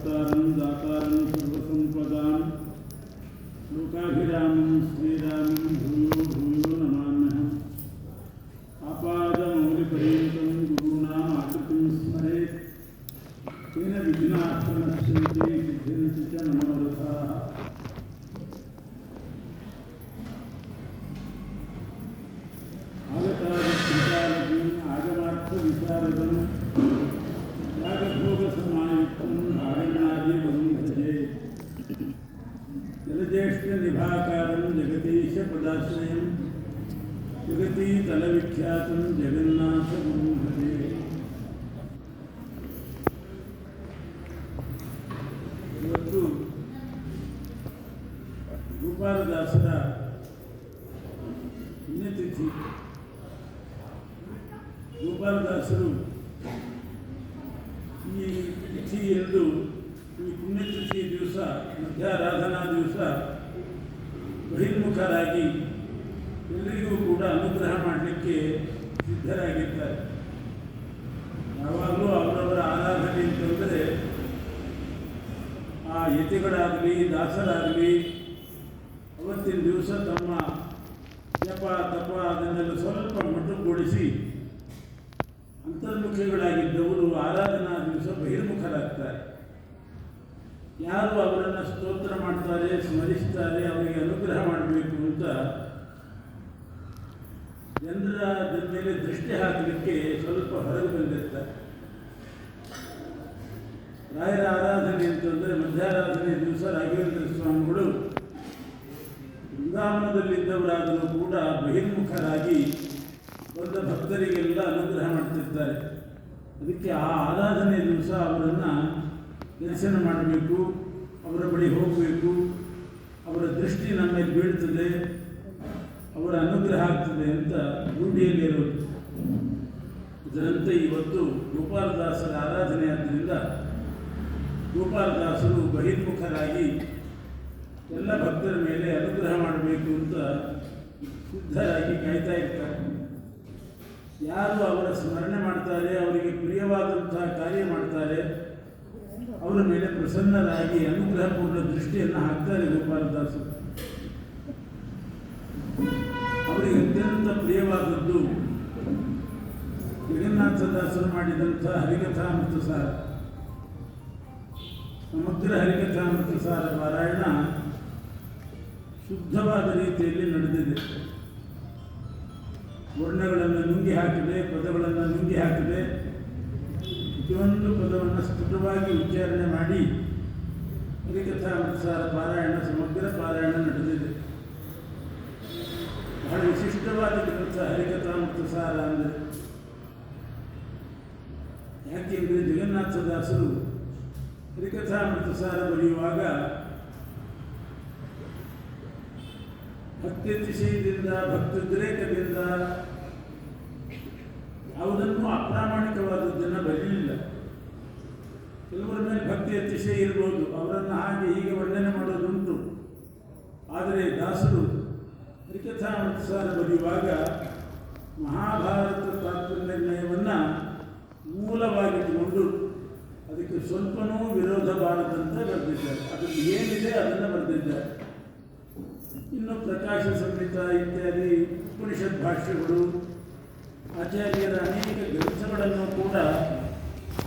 भक्तारं दातारं सर्वसम्पदां लोकाभिरामं श्रीरामं भूयो। ಗೋಪಾಲದಾಸರ ಪುಣ್ಯತಿಥಿ ಗೋಪಾಲದಾಸರು ಈ ತಿಥಿಯಂದು ಈ ಪುಣ್ಯತಿಥಿಯ ದಿವಸ ಮಧ್ಯಾರಾಧನಾ ದಿವಸ ಬಹಿರ್ಮುಖರಾಗಿ ಎಲ್ಲರಿಗೂ ಕೂಡ ಅನುಗ್ರಹ ಮಾಡಲಿಕ್ಕೆ ಸಿದ್ಧರಾಗಿದ್ದಾರೆ. ಯಾವಾಗಲೂ ಅವರವರ ಆರಾಧನೆ ಅಂತಂದರೆ ಆ ಯತಿಗಳಾಗಲಿ, ದಾಸರಾಗಲಿ ತಮ್ಮ ಜಪ ತಪ ಅದನ್ನೆಲ್ಲ ಸ್ವಲ್ಪ ಮಟ್ಟುಗೊಳಿಸಿ ಅಂತರ್ಮುಖಿಗಳಾಗಿದ್ದವರು ಆರಾಧನಾ ದಿವಸ ಬಹಿರ್ಮುಖರಾಗ್ತಾರೆ. ಯಾರು ಅವರನ್ನು ಸ್ತೋತ್ರ ಮಾಡ್ತಾರೆ, ಸ್ಮರಿಸ್ತಾರೆ, ಅವರಿಗೆ ಅನುಗ್ರಹ ಮಾಡಬೇಕು ಅಂತ ಜನರ ಮೇಲೆ ದೃಷ್ಟಿ ಹಾಕಲಿಕ್ಕೆ ಸ್ವಲ್ಪ ಹೊರಗೆ ಬಂದಿರ್ತಾರೆ. ರಾಯರ ಆರಾಧನೆ ಅಂತಂದರೆ ಮಧ್ಯಾರಾಧನೆ ದಿವಸ ರಾಘವೇಂದ್ರ ಸ್ವಾಮಿಗಳು ಬೃಂದಾವನದಲ್ಲಿದ್ದವರಾದರೂ ಕೂಡ ಬಹಿರ್ಮುಖರಾಗಿ ಬಂದ ಭಕ್ತರಿಗೆಲ್ಲ ಅನುಗ್ರಹ ಮಾಡ್ತಿರ್ತಾರೆ. ಅದಕ್ಕೆ ಆ ಆರಾಧನೆ ದಿವಸ ಅವರನ್ನು ದರ್ಶನ ಮಾಡಬೇಕು, ಅವರ ಬಳಿ ಹೋಗಬೇಕು. ಅವರ ದೃಷ್ಟಿ ನಮ್ಮ ಮೇಲೆ ಬೀಳ್ತದೆ, ಅವರ ಅನುಗ್ರಹ ಆಗ್ತದೆ ಅಂತ ರೂಢಿಯಲ್ಲಿರೋದು ಇದರಂತೆ ಇವತ್ತು ಗೋಪಾಲದಾಸರ ಆರಾಧನೆ ಆದ್ದರಿಂದ ಗೋಪಾಲದಾಸರು ಬಹಿರ್ಮುಖರಾಗಿ ಎಲ್ಲ ಭಕ್ತರ ಮೇಲೆ ಅನುಗ್ರಹ ಮಾಡಬೇಕು ಅಂತ ಶುದ್ಧರಾಗಿ ಕಾಯ್ತಾ ಇರ್ತಾರೆ. ಯಾರು ಅವರ ಸ್ಮರಣೆ ಮಾಡ್ತಾರೆ, ಅವರಿಗೆ ಪ್ರಿಯವಾದಂತಹ ಕಾರ್ಯ ಮಾಡ್ತಾರೆ, ಅವರ ಮೇಲೆ ಪ್ರಸನ್ನರಾಗಿ ಅನುಗ್ರಹಪೂರ್ಣ ದೃಷ್ಟಿಯನ್ನು ಹಾಕ್ತಾರೆ ಗೋಪಾಲದಾಸರು ಅವರಿಗೆ ಅತ್ಯಂತ ಪ್ರಿಯವಾದದ್ದು ಜಗನ್ನಾಥದಾಸರು ಮಾಡಿದಂಥ ಹರಿಕಥಾಮೃತ ಸಾರ ಸಮಗ್ರ ಹರಿಕಥಾಮೃತ ಸಾರ ಪಾರಾಯಣ ಶುದ್ಧವಾದ ರೀತಿಯಲ್ಲಿ ನಡೆದಿದೆ. ವರ್ಣಗಳನ್ನು ನುಂಗಿ ಹಾಕಿದೆ, ಪದಗಳನ್ನು ನುಂಗಿ ಹಾಕಿದೆ. ಪ್ರತಿಯೊಂದು ಪದವನ್ನು ಸ್ಫುಟವಾಗಿ ಉಚ್ಚಾರಣೆ ಮಾಡಿ ಹರಿಕಥಾಮೃತ ಸಾರ ಪಾರಾಯಣ, ಸಮಗ್ರ ಪಾರಾಯಣ ನಡೆದಿದೆ. ಬಹಳ ವಿಶಿಷ್ಟವಾದ ಗ್ರಂಥ ಹರಿಕಥಾಮೃತಸಾರ ಅಂದರೆ. ಯಾಕೆಂದರೆ ಜಗನ್ನಾಥದಾಸರು ಹರಿಕಥಾಮೃತ ಸಾರ ಬರೆಯುವಾಗ ಭಕ್ತ್ಯತಿಶಯದಿಂದ ಭಕ್ತೋದ್ರೇಕದಿಂದ ಯಾವುದನ್ನು ಅಪ್ರಾಮಾಣಿಕವಾದದ್ದನ್ನು ಬರಲಿಲ್ಲ. ಕೆಲವರ ಮೇಲೆ ಭಕ್ತಿ ಅತಿಶಯ ಇರ್ಬೋದು, ಅವರನ್ನು ಹಾಗೆ ಹೀಗೆ ವರ್ಣನೆ ಮಾಡೋದುಂಟು ಆದರೆ ದಾಸರು ಹರಿಕಥಾಮೃತ ಸಾರ ಬರೆಯುವಾಗ ಮಹಾಭಾರತ ತಾತ್ಪರ್ಯವನ್ನು ಮೂಲವಾಗಿಟ್ಟುಕೊಂಡು ಅದಕ್ಕೆ ಸ್ವಲ್ಪನೂ ವಿರೋಧ ಬಾರದಂತ ಬರೆದಿದ್ದಾರೆ. ಅದಕ್ಕೆ ಏನಿದೆ ಅದನ್ನು ಬರೆದಿದ್ದಾರೆ. ಇನ್ನು ಪ್ರಕಾಶ ಸಂಹಿತ ಇತ್ಯಾದಿ ಉಪನಿಷತ್ ಭಾಷ್ಯಗಳು, ಆಚಾರ್ಯರ ಅನೇಕ ಗ್ರಂಥಗಳನ್ನು ಕೂಡ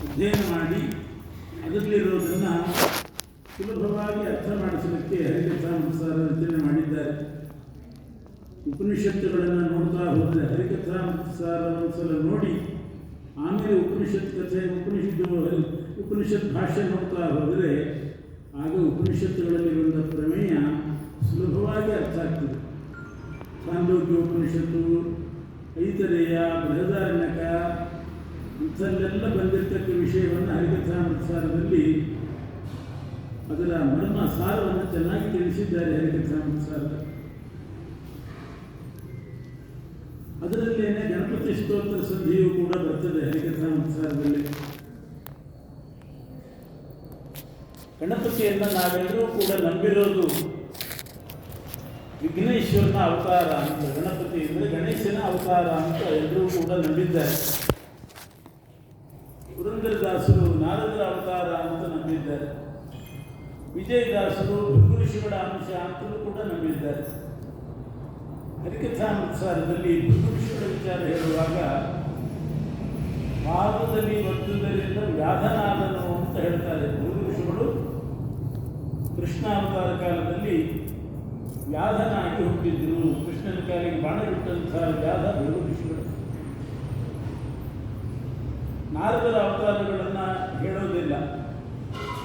ಅಧ್ಯಯನ ಮಾಡಿ ಅದರಲ್ಲಿರೋದನ್ನು ಸುಲಭವಾಗಿ ಅರ್ಥ ಮಾಡಿಸಲಿಕ್ಕೆ ಹರಿಕಥಾನುಸಾರ ರಚನೆ ಮಾಡಿದ್ದಾರೆ. ಉಪನಿಷತ್ತುಗಳನ್ನು ನೋಡ್ತಾ ಹೋದರೆ ಹರಿಕಥಾನುಸಾರ ಒಂದು ಸಲ ನೋಡಿ, ಆಮೇಲೆ ಉಪನಿಷತ್ ಕಥೆ, ಉಪನಿಷತ್ ಉಪನಿಷತ್ ಭಾಷೆ ನೋಡ್ತಾ ಹೋದರೆ ಆಗ ಉಪನಿಷತ್ತುಗಳಲ್ಲಿ ಬಂದ ಪ್ರಮೇಯ ಸುಲಭವಾಗಿ ಅರ್ಥ ಆಗ್ತದೆ. ಸಾಂದೋಗ್ಯ ಉಪನಿಷತ್ತು, ಐತರೇಯ, ಬೃಹದಾರಣ್ಯಕ, ಇಂಥಲ್ಲೆಲ್ಲ ಬಂದಿರತಕ್ಕ ವಿಷಯವನ್ನು ಹರಿಕಥಾಮೃತಸಾರದಲ್ಲಿ ಅದರ ಮರ್ಮ ಸಾರವನ್ನು ಚೆನ್ನಾಗಿ ತಿಳಿಸಿದ್ದಾರೆ ಹರಿಕಥಾಮೃತಸಾರದ ಅದರಲ್ಲೇನೆ ಗಣಪತಿ ಸ್ತೋತ್ರ ಸಂಧಿಯು ಕೂಡ ಬರ್ತದೆ ಹರಿಕಥಾಮೃತಸಾರದಲ್ಲಿ ಗಣಪತಿಯನ್ನು ನಾವೆಲ್ಲರೂ ಕೂಡ ನಂಬಿರೋದು ವಿಘ್ನೇಶ್ವರನ ಅವತಾರ ಅಂತ, ಗಣಪತಿ ಅಂದರೆ ಗಣೇಶನ ಅವತಾರ ಅಂತ ಎಲ್ಲರೂ ಕೂಡ ನಂಬಿದ್ದಾರೆ. ಪುರಂದರದಾಸರು ನಾರದರ ಅವತಾರ ಅಂತ ನಂಬಿದ್ದಾರೆ. ವಿಜಯದಾಸರು ಭೃಗು ಋಷಿಗಳ ಅಂಶ ಅಂತಲೂ ಕೂಡ ನಂಬಿದ್ದಾರೆ. ಹರಿಕಥಾನುಸಾರದಲ್ಲಿ ಭೃಗು ಋಷಿಗಳ ವಿಚಾರ ಹೇಳುವಾಗ ಪಾದದಲ್ಲಿ ಬಂದುದರಿಂದ ವ್ಯಾಧನಾದನು ಅಂತ ಹೇಳ್ತಾರೆ. ಭೃಗು ಕೃಷ್ಣ ಅವತಾರ ಕಾಲದಲ್ಲಿ ವ್ಯಾಧನಾಗಿ ಹುಟ್ಟಿದ್ರು ಕೃಷ್ಣನ ಕಾಲಿಗೆ ಬಾಣ ಬಿಟ್ಟಂತಹ ವ್ಯಾಧ ಋಷಿಗಳು. ನಾರದರ ಅವತಾರಗಳನ್ನು ಹೇಳೋದಿಲ್ಲ.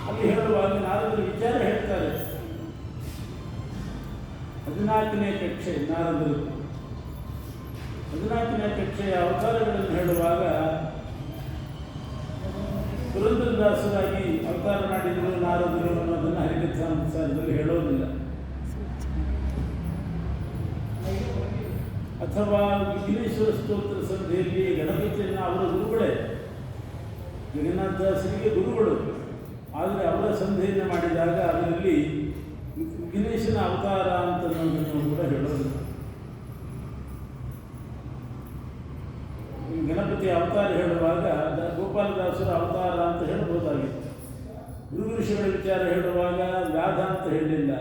ಅಲ್ಲಿ ಹೇಳುವಾಗ ನಾರದರ ವಿಚಾರ ಹೇಳ್ತಾರೆ. ಹದಿನಾಲ್ಕನೇ ಕಕ್ಷೆ ನಾರದರು. ಹದಿನಾಲ್ಕನೇ ಕಕ್ಷೆಯ ಅವತಾರಗಳನ್ನು ಹೇಳುವಾಗ ಪುರಂದರದಾಸರಾಗಿ ಅವತಾರ ಮಾಡಿದರು ನಾರದರು ಅನ್ನೋದನ್ನು ಹರಿಕಥಾನುಸಾರದಲ್ಲಿ ಹೇಳೋದಿಲ್ಲ. ಅಥವಾ ವಿಘ್ನೇಶ್ವರ ಸ್ತೋತ್ರ ಸಂಧಿಯಲ್ಲಿ ಗಣಪತಿಯನ್ನು ಅವರ ಗುರುಗಳೇ ಜಗನ್ನಾಥದಾಸರಿಗೆ ಗುರುಗಳು. ಆದರೆ ಅವರ ಸಂಧೆಯನ್ನು ಮಾಡಿದಾಗ ಅದರಲ್ಲಿ ವಿಘ್ನೇಶನ ಅವತಾರ ಅಂತ ಅನ್ನೋದನ್ನು ಕೂಡ ಹೇಳೋದು. ಗಣಪತಿ ಅವತಾರ ಹೇಳುವಾಗ ಗೋಪಾಲದಾಸರ ಅವತಾರ ಅಂತ ಹೇಳಬಹುದಾಗಿತ್ತು ಗುರು ಋಷಿಗಳ ವಿಚಾರ ಹೇಳುವಾಗ ವ್ಯಾಧ ಅಂತ ಹೇಳಲಿಲ್ಲ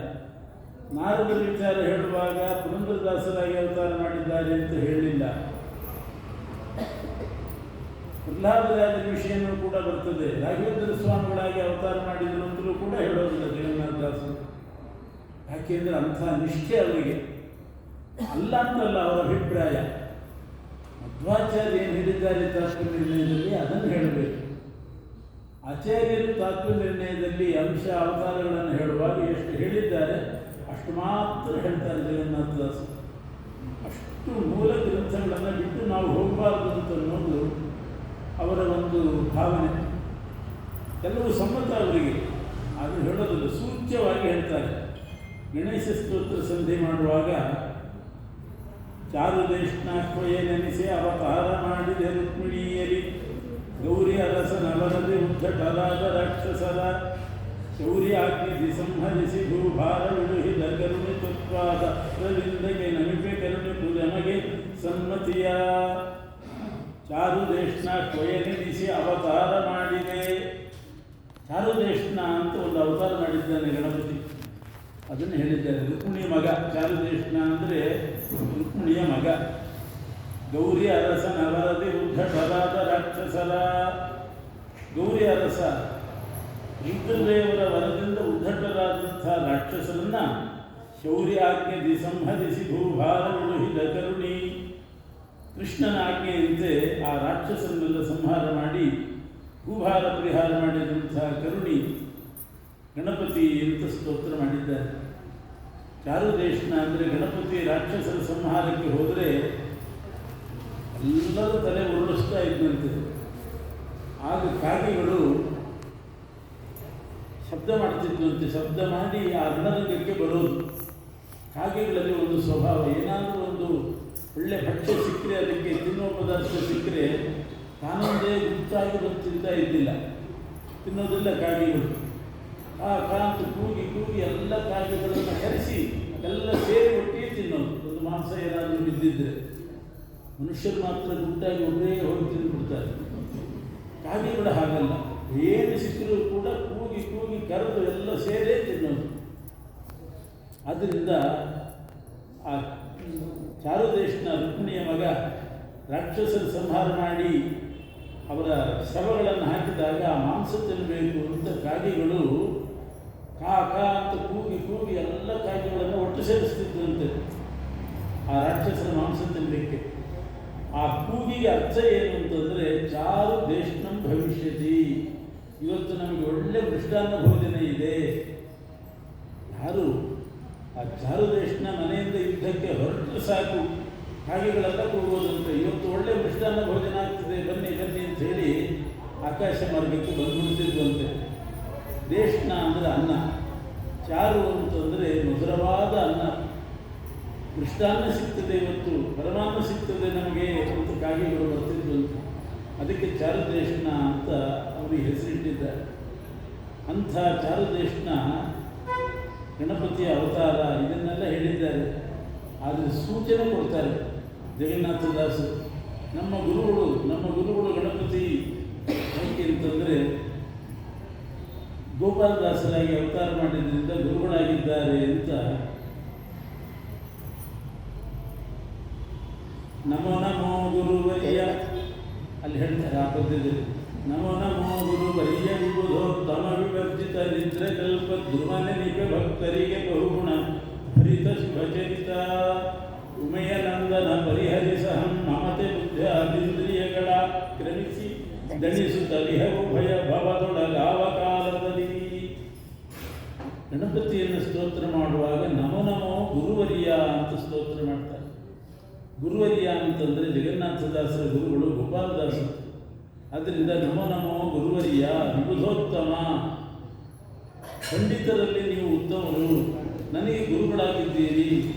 ನಾರದರ ವಿಚಾರ ಹೇಳುವಾಗ ಪುರಂದರದಾಸರಾಗಿ ಅವತಾರ ಮಾಡಿದ್ದಾರೆ ಅಂತ ಹೇಳಿಲ್ಲ. ಪ್ರಹ್ಲಾದರಾಜರ ವಿಷಯನೂ ಕೂಡ ಬರ್ತದೆ. ರಾಘವೇಂದ್ರ ಸ್ವಾಮಿಗಳಾಗಿ ಅವತಾರ ಮಾಡಿದ್ರು ಅಂತಲೂ ಕೂಡ ಹೇಳೋದಿಲ್ಲ ಜಗನ್ನಾಥದಾಸರು ಯಾಕೆಂದ್ರೆ ಅಂಥ ನಿಷ್ಠೆ ಅವರಿಗೆ. ಅಲ್ಲ ಅಂತಲ್ಲ ಅವರ ಅಭಿಪ್ರಾಯ. ಮಧ್ವಾಚಾರ್ಯ ಏನು ಹೇಳಿದ್ದಾರೆ ತಾತ್ವ ನಿರ್ಣಯದಲ್ಲಿ ಅದನ್ನು ಹೇಳಬೇಕು. ಆಚಾರ್ಯರು ತಾತ್ವ ನಿರ್ಣಯದಲ್ಲಿ ಅಂಶ ಅವತಾರಗಳನ್ನು ಹೇಳುವಾಗ ಎಷ್ಟು ಹೇಳಿದ್ದಾರೆ ಮಾತ್ರ ಹೇಳ್ತಾರೆ ಅನ್ನೋದು ಅಷ್ಟು ಮೂಲ ಗ್ರಂಥಗಳನ್ನು ಬಿಟ್ಟು ನಾವು ಹೋಗಬಾರ್ದು ಅಂತ ಅನ್ನೋದು ಅವರ ಒಂದು ಭಾವನೆ. ಕೆಲವು ಸಮ್ಮತ ಅವರಿಗೆ. ಅದು ಹೇಳೋದಿಲ್ಲ, ಸೂಚ್ಯವಾಗಿ ಹೇಳ್ತಾರೆ. ಗಣೇಶ ಸ್ತೋತ್ರ ಸಂಧಿ ಮಾಡುವಾಗ ಚಾರುದೇಶ್ನಾಕ್ವಯೇ ನೆನೆಸಿ ಅವತಾರ ಮಾಡಿದೆ ರುಕ್ಮಿಣಿಯರಿ. ಗೌರಿ ಅರಸನವರದೆ ಉದ್ಧಟರಾದ ರಾಕ್ಷಸರ ಶೌರ್ಯ ಆಜ್ಞಿಸಿ ಸಂಹರಿಸಿ ಭೂಭಾರ ವಿಡುಹಿದ ಕರುಣೆ ತತ್ವಾದ ರವಿಂದಗೆ ನಮಿಪೆ ಕರುಣೆ ನಮಗೆ ಸಮ್ಮತಿಯ. ಚಾರುದೇಶ್ನ ಕೊಯನೆನಿಸಿ ಅವತಾರ ಮಾಡಿದೆ. ಚಾರುದೇಶ್ನ ಅಂತ ಒಂದು ಅವತಾರ ಮಾಡಿದ್ದಾನೆ ಗಣಪತಿ. ಅದನ್ನು ಹೇಳಿದ್ದಾರೆ. ರುಕ್ಮಿಣಿಯ ಮಗ. ಚಾರುದೇಶ್ನ ಅಂದರೆ ರುಕ್ಮಿಣಿಯ ಮಗ. ಗೌರಿ ಅರಸನ ವರದಿ ಉದ್ಧಟರಾದ ರಾಕ್ಷಸರ. ಗೌರಿ ಅರಸ ರುದ್ರದೇವರ ವರದಿಂದ ಉದ್ಧಟರಾದಂಥ ರಾಕ್ಷಸರನ್ನ ಶೌರ್ಯಾಜ್ಞೆ ಸಂಹರಿಸಿ ಭೂಭಾರ ವಿಡುಹಿದ ಕರುಣಿ. ಕೃಷ್ಣನ ಆಜ್ಞೆಯಂತೆ ಆ ರಾಕ್ಷಸರನ್ನೆಲ್ಲ ಸಂಹಾರ ಮಾಡಿ, ಭೂಭಾರ ಪರಿಹಾರ ಮಾಡಿದಂಥ ಕರುಣಿ ಗಣಪತಿ ಅಂತ ಸ್ತೋತ್ರ ಮಾಡಿದ್ದಾರೆ. ಚಾರುದೇಶನ ಅಂದರೆ ಗಣಪತಿ ರಾಕ್ಷಸರ ಸಂಹಾರಕ್ಕೆ ಹೋದರೆ ಎಲ್ಲರೂ ತಲೆ ಉರುಳಿಸ್ತಾ ಇದ್ದಂತೆ. ಆಗ ಕಾಗೆಗಳು ಶಬ್ದ ಮಾಡ್ತಿದ್ದಂತೆ, ಶಬ್ದ ಮಾಡಿ ಆ ರಣರಂಗಕ್ಕೆ ಬರೋದು. ಕಾಗೆಗಳಲ್ಲಿ ಒಂದು ಸ್ವಭಾವ, ಏನಾದರೂ ಒಂದು ಒಳ್ಳೆ ಭಕ್ಷ್ಯ ಸಿಕ್ಕರೆ, ಅದಕ್ಕೆ ತಿನ್ನುವ ಪದಾರ್ಥ ಸಿಕ್ಕರೆ ತಾನೊಂದೇ ಗುಪ್ತಾಗಿ ಬಂದು ತಿಂತಾ ಇದ್ದಿಲ್ಲ. ತಿನ್ನೋದಿಲ್ಲ ಕಾಗೆಗಳು. ಆ ಕಾಂತ ಕೂಗಿ ಕೂಗಿ ಎಲ್ಲ ಕಾಗೆಗಳನ್ನು ಕರೆಸಿ ಎಲ್ಲ ಸೇರಿ ಒಟ್ಟಿಗೆ ತಿನ್ನೋದು. ಒಂದು ಮಾಂಸ ಏನಾದರೂ ಬಿದ್ದಿದ್ರೆ ಮನುಷ್ಯರು ಮಾತ್ರ ಗುಟ್ಟಾಗಿ ಒಬ್ಬರೇ ಹೋಗಿ ತಿಂದುಬಿಡ್ತಾರೆ. ಕಾಗೆಗಳು ಹಾಗಲ್ಲ. ಏನು ಸಿಕ್ಕರೂ ಕೂಡ ಕೂಗಿ ಕೂಗಿ ಕರೆದು ಎಲ್ಲ ಸೇರೇ ತಿನ್ನೋದು ಅದರಿಂದ ಆ ಚಾರುದೇಶನ ರುಕ್ಮಿಣಿಯ ಮಗ ರಾಕ್ಷಸರ ಸಂಹಾರ ಮಾಡಿ ಅವರ ಶವಗಳನ್ನು ಹಾಕಿದಾಗ ಆ ಮಾಂಸ ತಿನ್ನಬೇಕು ಅಂತ ಕಾಗೆಗಳು ಕಾ ಕಾ ಅಂತ ಕೂಗಿ ಕೂಗಿ ಎಲ್ಲ ಕಾಗೆಗಳನ್ನು ಒಟ್ಟು ಸೇರಿಸ್ತಿದ್ದಂತೆ ಆ ರಾಕ್ಷಸರ ಮಾಂಸ ತಿನ್ನಲಿಕ್ಕೆ ಆ ಕೂಗಿಗೆ ಅರ್ಥ ಏನು ಅಂತಂದರೆ ಚಾರು ದೇಶನಂ ಭವಿಷ್ಯತಿ. ಇವತ್ತು ನಮಗೆ ಒಳ್ಳೆ ಮೃಷ್ಟಾನ್ನ ಭೋಜನ ಇದೆ. ಯಾರು ಆ ಚಾರುದೇಶನ ಮನೆಯಿಂದ ಯುದ್ಧಕ್ಕೆ ಹೊರಟು ಸಾಕು. ಹಾಗೆಗಳೆಲ್ಲ ಕೊಡುವುದಂತೆ ಇವತ್ತು ಒಳ್ಳೆ ಮೃಷ್ಟಾನ್ನ ಭೋಜನ ಆಗ್ತದೆ. ಬನ್ನಿ ಬನ್ನಿ ಅಂತ ಹೇಳಿ ಆಕಾಶ ಮಾರ್ಗಕ್ಕೆ ಬಂದ್ಬಿಡ್ತಿದ್ವಂತೆ. ದೇಶನ ಅಂದರೆ ಅನ್ನ. ಚಾರು ಅಂತಂದರೆ ಮಧುರವಾದ ಅನ್ನ. ಮೃಷ್ಟಾನ್ನ ಸಿಗ್ತದೆ ಇವತ್ತು ಪರಮಾನ್ನ ಸಿಗ್ತದೆ ನಮಗೆ ಅಂತ ಕಾಗೆಗಳು ಬರ್ತಿದ್ವಂತೆ. ಅದಕ್ಕೆ ಚಾರುದೇಶನ ಅಂತ ಅವರಿಗೆ ಹೆಸರಿಟ್ಟಿದ್ದಾರೆ ಅಂಥ ಚಾರುದೇಶನ ಗಣಪತಿಯ ಅವತಾರ ಇದನ್ನೆಲ್ಲ ಹೇಳಿದ್ದಾರೆ. ಆದರೆ ಸೂಚನೆ ಕೊಡ್ತಾರೆ ಜಗನ್ನಾಥದಾಸರು, ನಮ್ಮ ಗುರುಗಳು ನಮ್ಮ ಗುರುಗಳು ಗಣಪತಿ ಹೇಗೆ ಅಂತಂದರೆ ಗೋಪಾಲದಾಸರಾಗಿ ಅವತಾರ ಮಾಡಿದ್ದರಿಂದ ಗುರುಗಳಾಗಿದ್ದಾರೆ ಅಂತ ನಮೋ ನಮೋ ಗುರುವರ್ಯ ಅಲ್ಲಿ ಹೇಳ್ತಾರೆ ಆ ಪದ್ಯದಲ್ಲಿ. ನಮೋ ನಮೋ ಬರಿಯ ವಿಬುಧೋತ್ತಮ ವಿವರ್ಜಿತ ನಿದ್ರಕಲ್ಪ ಧ್ರುವನ ನಿಪ ಭಕ್ತರಿಗೆ ಬಹುಗುಣ ಹರಿತ ಶುಭಚರಿತ ಉಮೆಯ ನಂದನ ಪರಿಹರಿಸಹಂ ಮಮತೆ ಬುದ್ಧಾದಿಂದ್ರಿಯಗಳ ಕ್ರಮಿಸಿ ದಣಿಸುತ್ತಲಿಹವು ಭಯ ಭವದೊಳಗಾವ ಕಾಲದಲ್ಲಿ. ಗಣಪತಿಯನ್ನು ಸ್ತೋತ್ರ ಮಾಡುವಾಗ ನಮೋ ನಮೋ ಗುರುವರಿಯ ಅಂತ ಸ್ತೋತ್ರ ಮಾಡ್ತಾರೆ. ಗುರುವರಿಯ ಅಂತಂದರೆ ಜಗನ್ನಾಥದಾಸರ ಗುರುಗಳು ಗೋಪಾಲದಾಸರು ಆದ್ದರಿಂದ ನಮೋ ನಮೋ ಗುರುವರಿಯ ವಿಬುಧೋತ್ತಮ ಪಂಡಿತರಲ್ಲಿ ನೀವು ಉತ್ತಮರು. ನನಗೆ ಗುರುಗಳಾಗಿದ್ದೀರಿ.